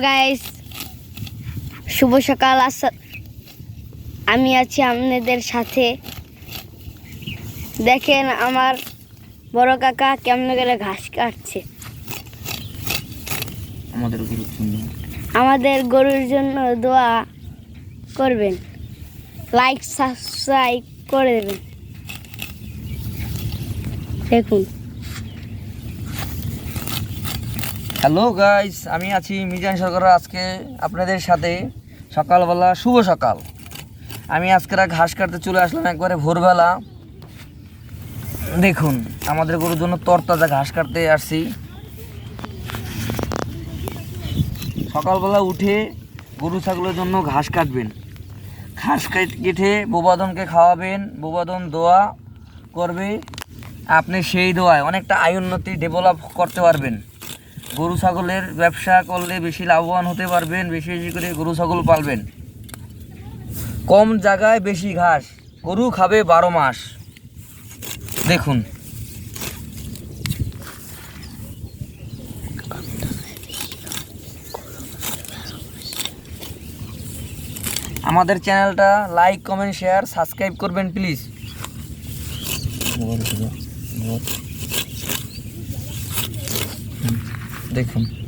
Guys শুভ সকাল। আস- আমি আছি আপনাদের সাথে। দেখেন আমার বড় কাকা কেমন করে ঘাস কাটছে। আমাদের গরুর জন্য। আমাদের গরুর জন্য দোয়া করবেন। লাইক সাবস্ক্রাইব করে দেবেন। দেখুন। হ্যালো গাইস আমি আছি মিজান সরকার। আজকে আপনাদের সাথে সকালবেলা, শুভ সকাল। আমি আজকে ঘাস কাটতে চলে আসলাম একবারে ভোরবেলা। দেখুন, আমাদের গরুর জন্য তরতাজা ঘাস কাটতে আসছি। সকালবেলা উঠে গরু, ছাগলের জন্য ঘাস কাটবেন। ঘাস কাট- বোবাদনকে খাওয়াবেন। বোবাদন দোয়া করবে। আপনি সেই দোয়ায় অনেকটা আয় উন্নতি ডেভেলপ করতে পারবেন। গরু ছাগলের ব্যবসা করলে বেশি লাভবান হতে পারবেন, বেশি বেশি করে গরু ছাগল পালবেন। কম জায়গায় বেশি ঘাস, গরু খাবে বারো মাস। দেখুন। আমাদের চ্যানেলটা লাইক, কমেন্ট, শেয়ার, সাবস্ক্রাইব করবেন, প্লিজ। দেখুন।